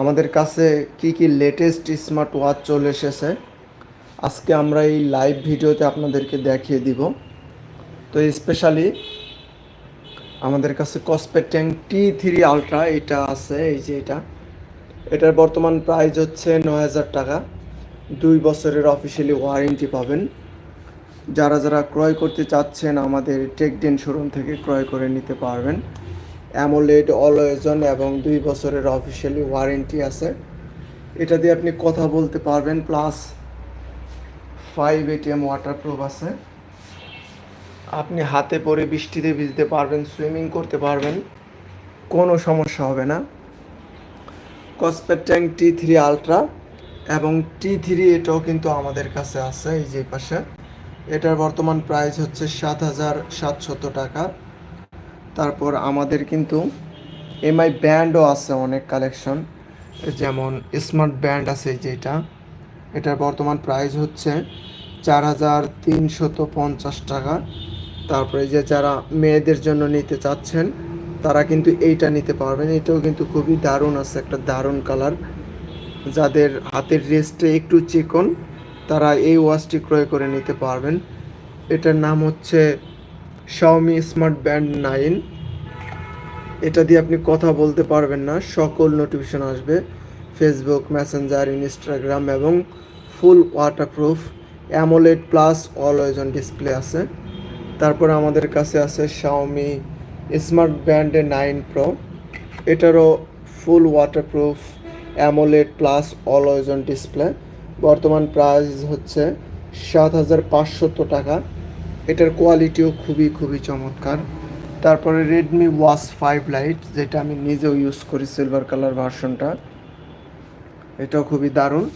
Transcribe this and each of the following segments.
আমাদের কাছে কি কি লেটেস্ট স্মার্ট ওয়াচ চলে এসেছে, আজকে আমরা এই লাইভ ভিডিওতে আপনাদেরকে দেখিয়ে দিব। তো স্পেশালি আমাদের কাছে কসপেট্যাং টি থ্রি আলট্রা এটা আছে, এই যে এটা। এটার বর্তমান প্রাইস হচ্ছে নয় হাজার টাকা। দুই বছরের অফিসিয়ালি ওয়ারেন্টি পাবেন। যারা যারা ক্রয় করতে চাচ্ছেন, আমাদের টেকডেন শোরুম থেকে ক্রয় করে নিতে পারবেন। অ্যামোলেড অলওয়েজন এবং দুই বছরের অফিসিয়ালি ওয়ারেন্টি আছে। এটা দিয়ে আপনি কথা বলতে পারবেন প্লাস ফাইভ এটিএম ওয়াটারপ্রুফ আছে। আপনি হাতে পরে বৃষ্টিতে ভিজতে পারবেন সুইমিং করতে পারবেন, কোনো সমস্যা হবে না। কসপেট টি থ্রি আলট্রা এবং টি থ্রি এটাও কিন্তু আমাদের কাছে আছে, এই যে পাশে। এটার বর্তমান প্রাইস হচ্ছে সাত হাজার সাতশত টাকা। তারপর আমাদের কিন্তু এমআই ব্যান্ডও আছে অনেক কালেকশন যেমন স্মার্ট ব্যান্ড আছে যেটা, এটার বর্তমান প্রাইস হচ্ছে চার হাজার তিনশত পঞ্চাশ টাকা। তারপরে যে যারা মেয়েদের জন্য নিতে চাচ্ছেন, তারা কিন্তু এইটা নিতে পারবেন। এটাও কিন্তু খুবই দারুণ আছে, একটা দারুণ কালার যাদের হাতের রেস্টে একটু চিকন, তারা এই ওয়াচটি ক্রয় করে নিতে পারবেন। এটার নাম হচ্ছে শাওমি স্মার্ট ব্যান্ড নাইন এটা দিয়ে আপনি কথা বলতে পারবেন না, সকল নোটিফিকেশন আসবে। ফেসবুক মেসেঞ্জার ইনস্টাগ্রাম এবং full waterproof AMOLED plus always on display আছে। তারপর আমাদের কাছে আছে শাওমি স্মার্ট ব্যান্ডে নাইন প্রো এটারও full waterproof AMOLED plus always on display বর্তমান প্রাইস হচ্ছে সাত হাজার পাঁচশত টাকা। এটার কোয়ালিটিও খুবই খুবই চমৎকার। তারপরে রেডমি ওয়াচ ফাইভ লাইট যেটা আমি নিজেও ইউজ করি সিলভার কালার ভার্সনটা এটাও খুবই দারুণ।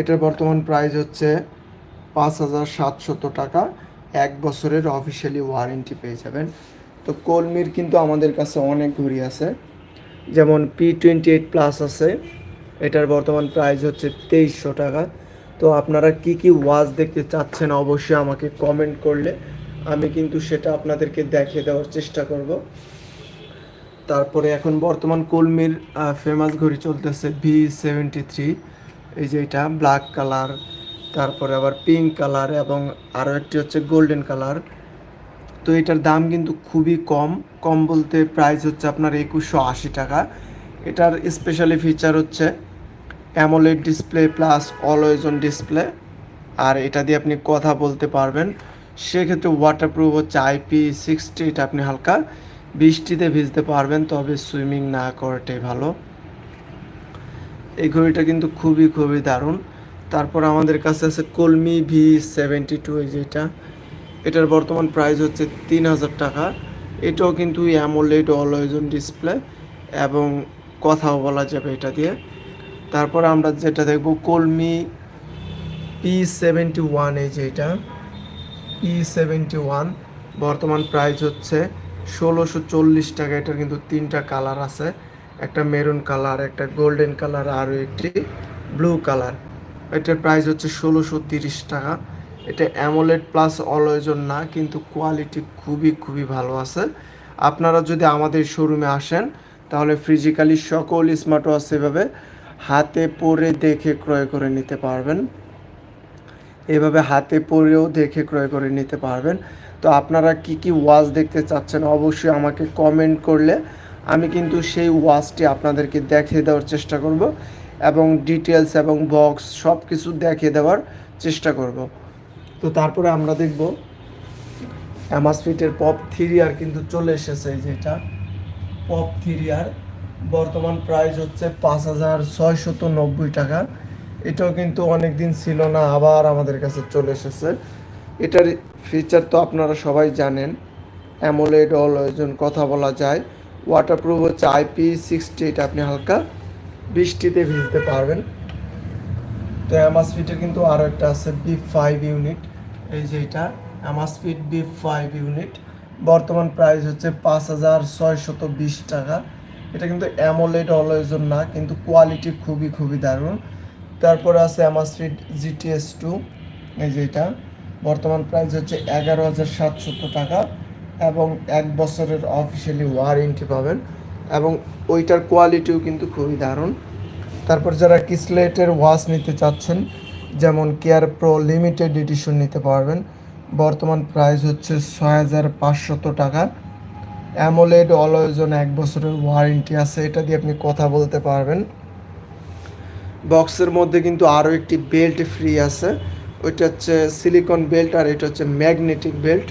এটার বর্তমান প্রাইস হচ্ছে পাঁচ হাজার সাতশত টাকা। এক বছরের অফিসিয়ালি ওয়ারেন্টি পেয়ে যাবেন। তো কলমির কিন্তু আমাদের কাছে অনেক ঘড়ি আছে। যেমন পি টোয়েন্টি এইট প্লাস আছে। এটার বর্তমান প্রাইস হচ্ছে তেইশশো টাকা। তো আপনারা কি কি ওয়াজ দেখতে চাচ্ছেন অবশ্যই আমাকে কমেন্ট করলে। আমি কিন্তু সেটা আপনাদেরকে দেখিয়ে দেওয়ার চেষ্টা করব। তারপরে এখন বর্তমান কলমির ফেমাস ঘড়ি চলতেছে ভি সেভেন্টি থ্রি এই যে এটা ব্ল্যাক কালার তারপরে আবার পিঙ্ক কালার এবং আরও একটি হচ্ছে গোল্ডেন কালার তো এটার দাম কিন্তু খুবই কম। কম বলতে প্রাইস হচ্ছে আপনার একুশশো আশি টাকা। এটার স্পেশালি ফিচার হচ্ছে AMOLED display plus always on display. আর এটা দিয়ে আপনি কথা বলতে পারবেন। সেক্ষেত্রে ওয়াটারপ্রুফ হচ্ছে আইপি সিক্সটি এটা আপনি হালকা বৃষ্টিতে ভিজতে পারবেন, তবে সুইমিং না করাটাই ভালো। এই ঘড়িটা কিন্তু খুবই খুবই দারুণ। তারপর আমাদের কাছে আছে কলমি ভি সেভেন্টি টু এই যেটা এটার বর্তমান প্রাইস হচ্ছে তিন হাজার টাকা। এটাও কিন্তু অ্যামোলেড অলওয়েজন ডিসপ্লে এবং কথাও বলা যাবে এটা দিয়ে। তারপর আমরা যেটা দেখব, কলমি পি সেভেন্টি ওয়ান এই যে এটা। পি সেভেন্টি ওয়ান বর্তমান প্রাইস হচ্ছে ষোলোশো চল্লিশ টাকা। এটার কিন্তু তিনটা কালার আছে। একটা মেরুন কালার একটা গোল্ডেন কালার আরও একটি ব্লু কালার এটার প্রাইস হচ্ছে ষোলোশো তিরিশ টাকা। এটা অ্যামোলেড প্লাস অলওয়েজন না, কিন্তু কোয়ালিটি খুবই খুবই ভালো আছে। আপনারা যদি আমাদের শোরুমে আসেন, তাহলে ফিজিক্যালি সকল স্মার্ট ওয়াচ এভাবে হাতে পরে দেখে ক্রয় করে নিতে পারবেন। এভাবে হাতে পরেও দেখে ক্রয় করে নিতে পারবেন। তো আপনারা কি কি ওয়াচ দেখতে চাচ্ছেন অবশ্যই আমাকে কমেন্ট করলে আমি কিন্তু সেই ওয়াচটি আপনাদেরকে দেখিয়ে দেওয়ার চেষ্টা করব এবং ডিটেলস এবং বক্স সব কিছু দেখিয়ে দেওয়ার চেষ্টা করব। তো তারপরে আমরা দেখব অ্যামাসফিটের পপ থ্রি আর কিন্তু চলে এসেছে যেটা। পপ থ্রি আর বর্তমান প্রাইস হচ্ছে পাঁচ হাজার ছয়শত নব্বই টাকা। এটাও কিন্তু অনেক দিন ছিল না, আবার আমাদের কাছে চলে এসেছে। এটার ফিচার তো আপনারা সবাই জানেন অ্যামোলেড অলওয়েজন কথা বলা যায়। ওয়াটারপ্রুফ হচ্ছে আইপি সিক্সটি এটা আপনি হালকা বৃষ্টিতে ভিজতে পারবেন। তো অ্যামাসফিটের কিন্তু আরও একটা আছে বি ফাইভ ইউনিট এই যে এটা অ্যামাসফিট বি ফাইভ ইউনিট বর্তমান প্রাইস হচ্ছে পাঁচ হাজার ছয়শত বিশ টাকা। এটা কিন্তু অ্যামোলেড অলওয়েজন না, কিন্তু কোয়ালিটি খুবই খুবই দারুণ। তারপরে আছে অ্যামাসফিট জিটিএস টু এই যে এটা। বর্তমান প্রাইস হচ্ছে এগারো হাজার সাতশত টাকা এবং এক বছরের অফিসিয়ালি ওয়ারেন্টি পাবেন এবং ওইটার কোয়ালিটিও কিন্তু খুবই দারুণ। তারপর যারা কিসলেটের ওয়াচ নিতে চাচ্ছেন, যেমন কেয়ার প্রো লিমিটেড এডিশন নিতে পারবেন। বর্তমান প্রাইস হচ্ছে ছয় হাজার পাঁচশত টাকা। অ্যামোলেড অলওয়েজন এক বছরের ওয়ারেন্টি আছে, এটা দিয়ে আপনি কথা বলতে পারবেন। বক্সের মধ্যে কিন্তু আরও একটি বেল্ট ফ্রি আছে, ওইটা হচ্ছে সিলিকন বেল্ট আর এটা হচ্ছে ম্যাগনেটিক বেল্ট,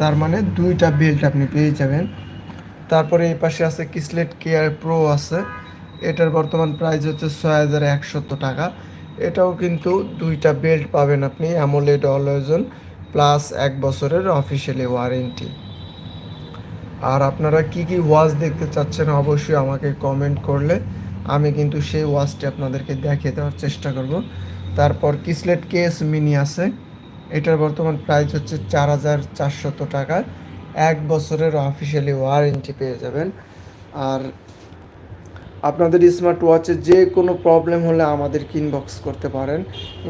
তার মানে দুইটা বেল্ট আপনি পেয়ে যাবেন। তারপরে এই পাশে আছে কিসলেট কেয়ার প্রো আছে, এটার বর্তমান প্রাইস হচ্ছে ছয় হাজার একশত টাকা। এটাও কিন্তু দুইটা বেল্ট পাবেন আপনি অ্যামোলেড অলওয়েজন প্লাস এক বছরের অফিসিয়ালি ওয়ারেন্টি। আর আপনারা কি কি ওয়াচ দেখতে চাচ্ছেন অবশ্যই আমাকে কমেন্ট করলে। আমি কিন্তু সেই ওয়াচটি আপনাদেরকে দেখিয়ে দেওয়ার চেষ্টা করব। তারপর কিসলেট কেস মিনি আছে। এটার বর্তমান প্রাইস হচ্ছে চার হাজার চারশত টাকা। এক বছরের অফিসিয়ালি ওয়ারেন্টি পেয়ে যাবেন। আর আপনাদের স্মার্ট ওয়াচে যে কোনো প্রবলেম হলে আমাদেরকে ইনবক্স করতে পারেন।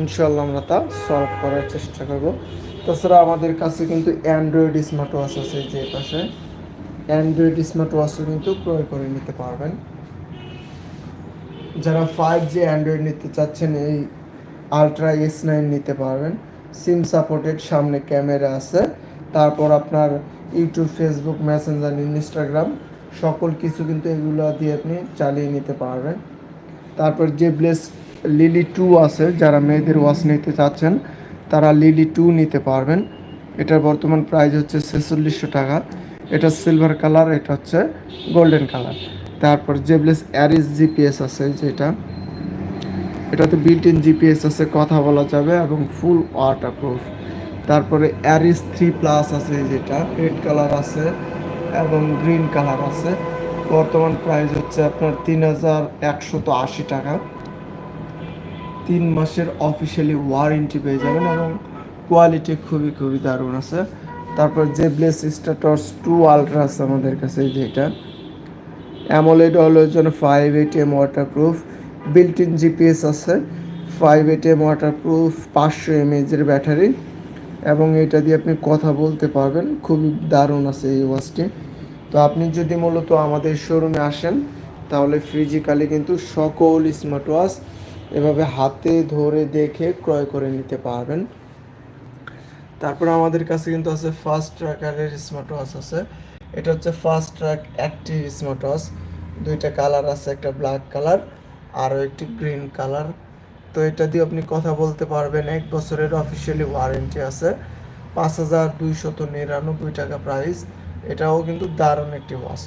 ইনশাল্লাহ আমরা তা সলভ করার চেষ্টা করব। তাছাড়া আমাদের কাছে কিন্তু অ্যান্ড্রয়েড স্মার্ট ওয়াচ আছে যে পাশে। অ্যান্ড্রয়েড স্মার্ট ওয়াচও কিন্তু ক্রয় করে নিতে পারবেন। যারা ফাইভ জি অ্যান্ড্রয়েড নিতে চাচ্ছেন, এই আলট্রা এস নাইন নিতে পারবেন। সিম সাপোর্টেড সামনে ক্যামেরা আছে। তারপর আপনার ইউটিউব ফেসবুক মেসেঞ্জার ইনস্টাগ্রাম সকল কিছু কিন্তু এগুলো দিয়ে আপনি চালিয়ে নিতে পারবেন। তারপর যে ব্লেস লিলি টু আছে, যারা মেয়েদের ওয়াচ নিতে চাচ্ছেন, তারা লিলি টু নিতে পারবেন। এটার বর্তমান প্রাইস হচ্ছে ছেচল্লিশশো টাকা। এটা সিলভার কালার এটা হচ্ছে গোল্ডেন কালার তারপর জেবলেস অ্যারিস জিপিএস আছে যেটা এটাতে বিল্ট ইন জিপিএস আছে, কথা বলা যাবে, এবং ফুল ওয়াটার প্রুফ তারপরে অ্যারিস থ্রি প্লাস আছে যেটা রেড কালার আছে, এবং গ্রিন কালার আছে। বর্তমান প্রাইস হচ্ছে আপনার তিন হাজার একশত আশি টাকা। তিন মাসের অফিসিয়ালি ওয়ারেন্টি পেয়ে যাবেন, এবং কোয়ালিটি খুবই খুবই দারুণ আছে। তারপর যে ব্লেস স্ট্যাটস টু আলট্রা আছে আমাদের কাছে যেটা AMOLED always on five eight M waterproof built in GPS আছে ফাইভ এইট এম ওয়াটারপ্রুফ পাঁচশো এমএজের ব্যাটারি এবং এটা দিয়ে আপনি কথা বলতে পারবেন। খুবই দারুণ আছে এই ওয়াচটি তো আপনি যদি মূলত আমাদের শোরুমে আসেন, তাহলে ফিজিক্যালি কিন্তু সকল স্মার্ট ওয়াচ এভাবে হাতে ধরে দেখে ক্রয় করে নিতে পারবেন। তারপর আমাদের কাছে কিন্তু আছে ফাস্ট ট্র্যাকারের স্মার্ট ওয়াচ আছে। এটা হচ্ছে Fastrack active smart watch দুইটা কালার আছে, একটা ব্ল্যাক কালার আরও একটি গ্রিন কালার তো এটা দিয়ে আপনি কথা বলতে পারবেন, এক বছরের অফিসিয়ালি ওয়ারেন্টি আছে। পাঁচ হাজার দুইশত নিরানব্বই টাকা প্রাইস এটাও কিন্তু দারুণ একটি ওয়াচ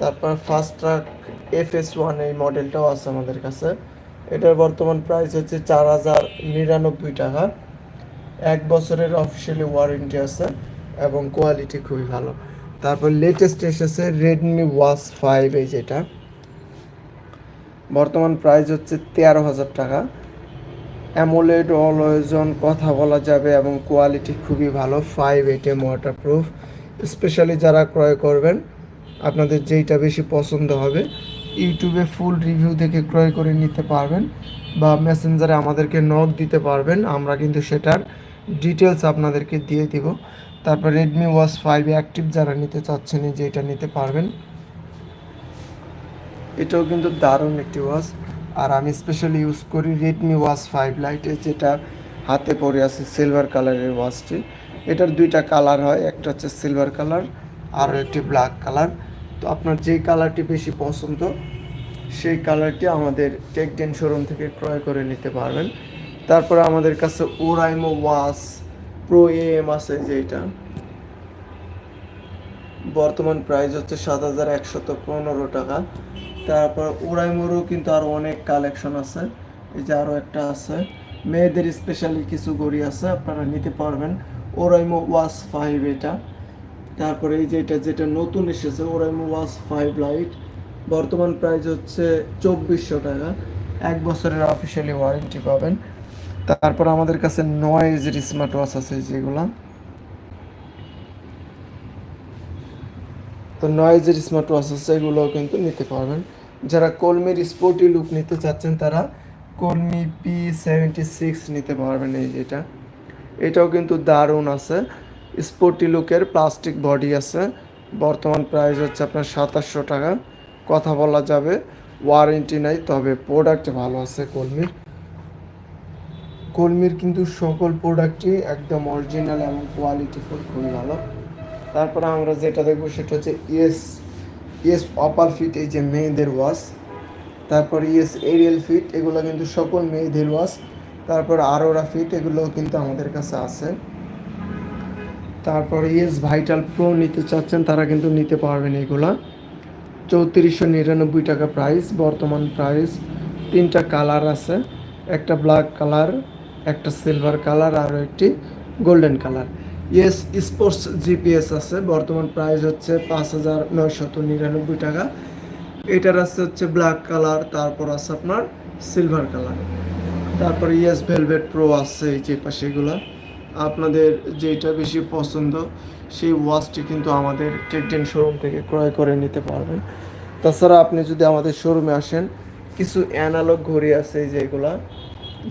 তারপর Fastrack F S one এই মডেলটাও আছে আমাদের কাছে। এটার বর্তমান প্রাইস হচ্ছে চার হাজার নিরানব্বই টাকা। এক বছরের অফিসিয়ালি ওয়ারেন্টি আছে এবং কোয়ালিটি খুবই ভালো। তারপর লেটেস্ট এসেছে রেডমি ওয়াচ ফাইভ এই যেটা। বর্তমান প্রাইস হচ্ছে তেরো হাজার টাকা। অ্যামোলেড অলওয়েজন কথা বলা যাবে এবং কোয়ালিটি খুবই ভালো five eight M waterproof specially যারা ক্রয় করবেন, আপনাদের যেইটা বেশি পছন্দ হবে ইউটিউবে ফুল রিভিউ দেখে ক্রয় করে নিতে পারবেন বা মেসেঞ্জারে আমাদেরকে নোট দিতে পারবেন, আমরা কিন্তু সেটার ডিটেলস আপনাদেরকে দিয়ে দিব। তারপর রেডমি ওয়াচ ফাইভ অ্যাক্টিভ যারা নিতে চাচ্ছেন যে এটা নিতে পারবেন। এটাও কিন্তু দারুণ একটি ওয়াচ আর আমি স্পেশালি ইউজ করি রেডমি ওয়াচ ফাইভ লাইটে যেটা হাতে পড়ে আছে সিলভার কালারের ওয়াচটি এটার দুইটা কালার হয়, একটা হচ্ছে সিলভার কালার আর একটি ব্ল্যাক কালার তো আপনার যেই কালারটি বেশি পছন্দ, সেই কালারটি আমাদের টেকডেন শোরুম থেকে ক্রয় করে নিতে পারবেন। তারপরে আমাদের কাছে ওরাইমো ওয়াচ প্রো এম আছে যেটা বর্তমান প্রাইস হচ্ছে সাত হাজার একশত পনেরো টাকা। তারপর ওরাইমোরও কিন্তু আরও অনেক কালেকশন আছে। এই যে আরও একটা আছে। মেয়েদের স্পেশালি কিছু গড়ি আছে, আপনারা নিতে পারবেন। ওরাইমো ওয়াচ ফাইভ এটা। তারপরে এই যে এটা যেটা নতুন এসেছে ওরাইমো ওয়াচ ফাইভ লাইট বর্তমান প্রাইস হচ্ছে চব্বিশশো টাকা। এক বছরের অফিসিয়ালি ওয়ারেন্টি পাবেন। তারপর আমাদের কাছে নয়েজের স্মার্ট ওয়াচ আছে যেগুলা। তো নয়েজের স্মার্ট ওয়াচ আছে, এগুলোও কিন্তু নিতে পারবেন। যারা কলমির স্পোর্টি লুক নিতে চাচ্ছেন, তারা কলমি পি সেভেন্টি সিক্স নিতে পারবেন এই যেটা। এটাও কিন্তু দারুণ আছে। স্পোর্টি লুকের প্লাস্টিক বডি আছে। বর্তমান প্রাইস হচ্ছে আপনার সাতাশশো টাকা। কথা বলা যাবে ওয়ারেন্টি নাই, তবে প্রোডাক্ট ভালো আছে কলমির। কলমির কিন্তু সকল প্রোডাক্টই একদম অরিজিনাল এবং কোয়ালিটিফুল খুবই ভালো তারপরে আমরা যেটা দেখব সেটা হচ্ছে ইয়েস ইয়েস অপার ফিট এই যে মেয়েদের ওয়াশ তারপর ইয়েস এরিয়াল ফিট এগুলো কিন্তু সকল মেয়েদের ওয়াশ তারপর আরোরা ফিট এগুলো কিন্তু আমাদের কাছে আছে। তারপর ইয়েস ভাইটাল প্রো নিতে চাচ্ছেন, তারা কিন্তু নিতে পারবেন এগুলা। চৌত্রিশশো নিরানব্বই টাকা প্রাইস বর্তমান প্রাইস তিনটা কালার আছে, একটা ব্ল্যাক কালার একটা সিলভার কালার আর একটি golden colour yes sports GPS আছে, বর্তমান প্রাইস হচ্ছে পাঁচ হাজার নয়শত নিরানব্বই টাকা। এটার আছে হচ্ছে ব্ল্যাক কালার তারপর আছে আপনার সিলভার কালার তারপর ইয়েস ভেলভেট প্রো আছে এই যে পাশে এগুলা। আপনাদের যেটা বেশি পছন্দ, সেই ওয়াচটি কিন্তু আমাদের টেকটেন শোরুম থেকে ক্রয় করে নিতে পারবেন। তাছাড়া আপনি যদি আমাদের শোরুমে আসেন, কিছু অ্যানালগ ঘড়ি আছে যেগুলা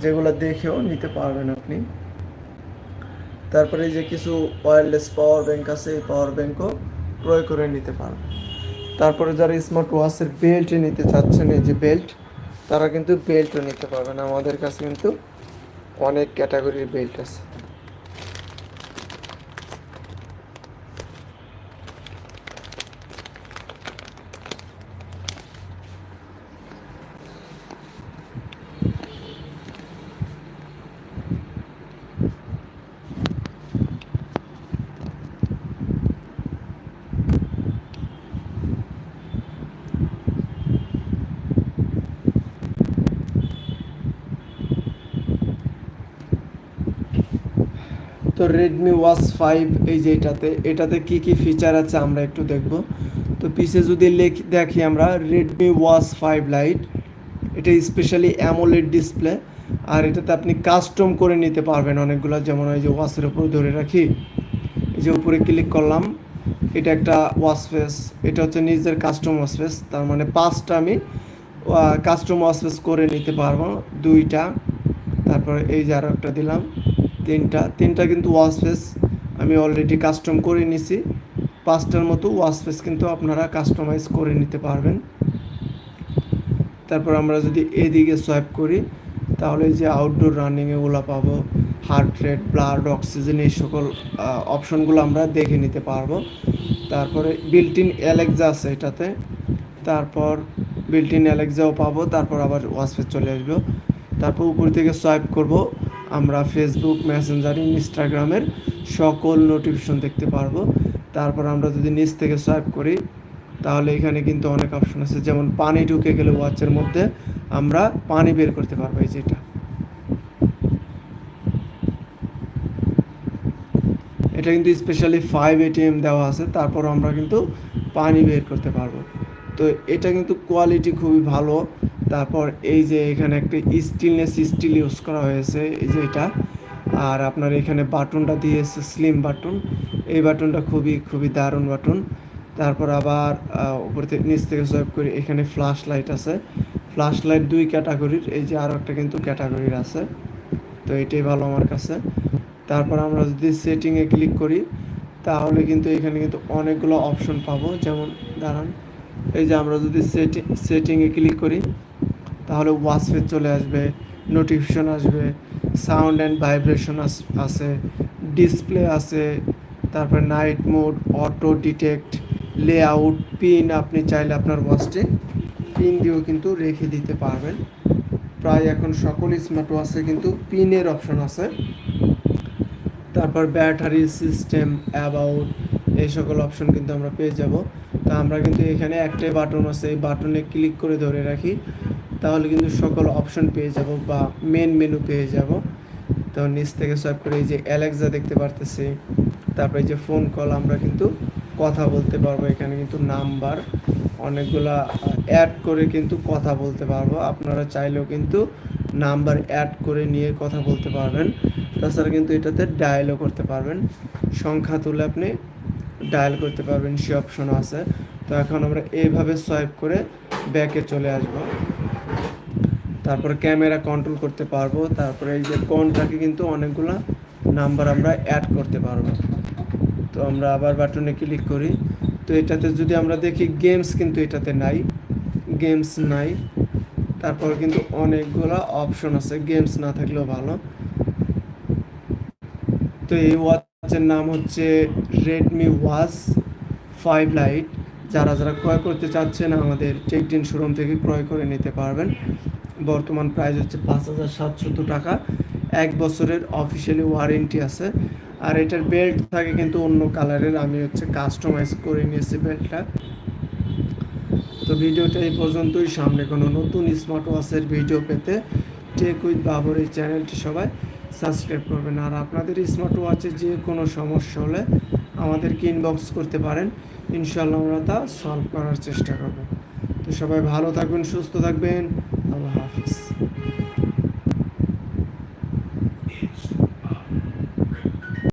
যেগুলা দেখেও নিতে পারবেন আপনি। তারপরে যে কিছু ওয়্যারলেস পাওয়ার ব্যাংক আছে, এই পাওয়ার ব্যাঙ্কও ক্রয় করে নিতে পারবেন। তারপরে যারা স্মার্ট ওয়াচের বেল্ট নিতে চাচ্ছেন, এই যে বেল্ট তারা কিন্তু বেল্টও নিতে পারবেন। আমাদের কাছে কিন্তু অনেক ক্যাটাগরির বেল্ট আছে। তো রেডমি ওয়াচ ফাইভ এই যে এটাতে এটাতে কি কি ফিচার আছে আমরা একটু দেখব। তো পিছে যদি লেখ, দেখি আমরা রেডমি ওয়াচ ফাইভ লাইট এটা স্পেশালি অ্যামোলেড ডিসপ্লে আর এটাতে আপনি কাস্টম করে নিতে পারবেন অনেকগুলো, যেমন ওই যে ওয়াচের উপর ধরে রাখি, এই যে উপরে ক্লিক করলাম, এটা একটা ওয়াচ ফেস এটা হচ্ছে নিজের কাস্টম ওয়াচ ফেস তার মানে পাঁচটা আমি কাস্টম ওয়াচ ফেস করে নিতে পারব, দুইটা, তারপরে এই যে আরও একটা দিলাম। তিনটা তিনটা কিন্তু ওয়াশ ফেস আমি অলরেডি কাস্টম করে নিছি। পাঁচটার মতো ওয়াশ ফেস কিন্তু আপনারা কাস্টমাইজ করে নিতে পারবেন। তারপর আমরা যদি এদিকে সোয়াইপ করি, তাহলে যে আউটডোর রানিং এগুলো পাবো হার্ট রেট ব্লাড অক্সিজেন এই সকল অপশনগুলো আমরা দেখে নিতে পারব। তারপরে বিল্ট ইন অ্যালেক্সা আছে এটাতে। তারপর বিল্ট ইন অ্যালেক্সাও পাবো, তারপর আবার ওয়াসফেস চলে আসব। তারপর উপর থেকে সোয়াইপ করব আমরা ফেসবুক মেসেঞ্জার ইনস্টাগ্রামের সকল নোটিফিকেশন দেখতে পারব। তারপর আমরা যদি নিচ থেকে সোয়াইপ করি, তাহলে এখানে কিন্তু অনেক অপশন আছে। যেমন পানি ঢুকে গেলে ওয়াচের মধ্যে আমরা পানি বের করতে পারব, এই যেটা এটা। কিন্তু স্পেশালি ফাইভ এটিএম দেওয়া আছে তারপর আমরা কিন্তু পানি বের করতে পারব। তো এটা কিন্তু কোয়ালিটি খুবই ভালো। তারপর এই যে এখানে একটা স্টিলনেস স্টিল ইউজ করা হয়েছে, এই যে এটা। আর আপনার এখানে বাটনটা দিয়েছে স্লিম বাটন এই বাটনটা খুবই খুবই দারুণ বাটন তারপর আবার উপর থেকে নিচ থেকে সোয়াইপ করি এখানে ফ্ল্যাশ লাইট আছে। ফ্ল্যাশ লাইট দুই ক্যাটাগরির এই যে আরও একটা কিন্তু ক্যাটাগরির আছে। তো এটাই ভালো আমার কাছে। তারপর আমরা যদি সেটিংয়ে ক্লিক করি, তাহলে কিন্তু এখানে কিন্তু অনেকগুলো অপশন পাবো। যেমন, দাঁড়ান। এই যে আমরা যদি সেটিং সেটিংয়ে ক্লিক করি, তাহলে ওয়াসফেট চলে আসবে নোটিফিকেশন আসবে সাউন্ড অ্যান্ড ভাইব্রেশন আছে ডিসপ্লে আছে, তারপর night mode auto detect layout pin আপনি চাইলে আপনার ওয়াচটি পিন দিয়েও কিন্তু রেখে দিতে পারবেন। প্রায় এখন সকল স্মার্ট ওয়াচে কিন্তু পিনের অপশন আছে। তারপর ব্যাটারি সিস্টেম অ্যাবাউট এই সকল অপশন কিন্তু আমরা পেয়ে যাব। তা আমরা কিন্তু এখানে একটাই বাটন আছে, এই বাটনে ক্লিক করে ধরে রাখি, তাহলে কিন্তু সকল অপশন পেয়ে যাব বা মেন মেনু পেয়ে যাব। তো নিচ থেকে সোয়াইপ করে এই যে অ্যালেক্সা দেখতে পারতেছি, তারপরে এই যে ফোন কল আমরা কিন্তু কথা বলতে পারব, এখানে কিন্তু নাম্বার অনেকগুলা অ্যাড করে কিন্তু কথা বলতে পারব, আপনারা চাইলেও কিন্তু নাম্বার অ্যাড করে নিয়ে কথা বলতে পারবেন। তাছাড়া কিন্তু এটাতে ডায়ালও করতে পারবেন। সংখ্যা তুলে আপনি ডায়াল করতে পারবেন সে অপশনও আছে। তো এখন আমরা এইভাবে সোয়াইপ করে ব্যাকে চলে আসব। তারপর ক্যামেরা কন্ট্রোল করতে পারব। তারপরে এই যে কনটাকে কিন্তু অনেকগুলো নাম্বার আমরা অ্যাড করতে পারব। তো আমরা আবার বাটনে ক্লিক করি। তো এটাতে যদি আমরা দেখি গেমস কিন্তু এটাতে নাই। গেমস নাই। তারপর কিন্তু অনেকগুলো অপশন আছে। গেমস না থাকলেও ভালো। তো এই ওয়াচের নাম হচ্ছে রেডমি ওয়াচ ফাইভ লাইট যারা যারা ক্রয় করতে চাচ্ছেন, আমাদের টেকটিন শোরুম থেকে ক্রয় করে নিতে পারবেন। বর্তমান প্রাইস হচ্ছে পাঁচ হাজার সাতশত টাকা। এক বছরের অফিসিয়ালি ওয়ারেন্টি আছে। আর এটার বেল্ট থাকে কিন্তু অন্য কালারের আমি হচ্ছে কাস্টমাইজ করে নিয়েছি বেল্টটা তো ভিডিওটা এই পর্যন্তই। সামনে কোনো নতুন স্মার্ট ওয়াচের ভিডিও পেতে টেক উইথ বাবর এই চ্যানেলটি সবাই। সাবস্ক্রাইব করবেন। আর আপনাদের স্মার্ট ওয়াচে যে কোনো সমস্যা হলে আমাদেরকে ইনবক্স করতে পারেন। ইনশাল্লাহ আমরা তা সলভ করার চেষ্টা করব। তো সবাই ভালো থাকবেন, সুস্থ থাকবেন। আল্লাহ হাফিজ।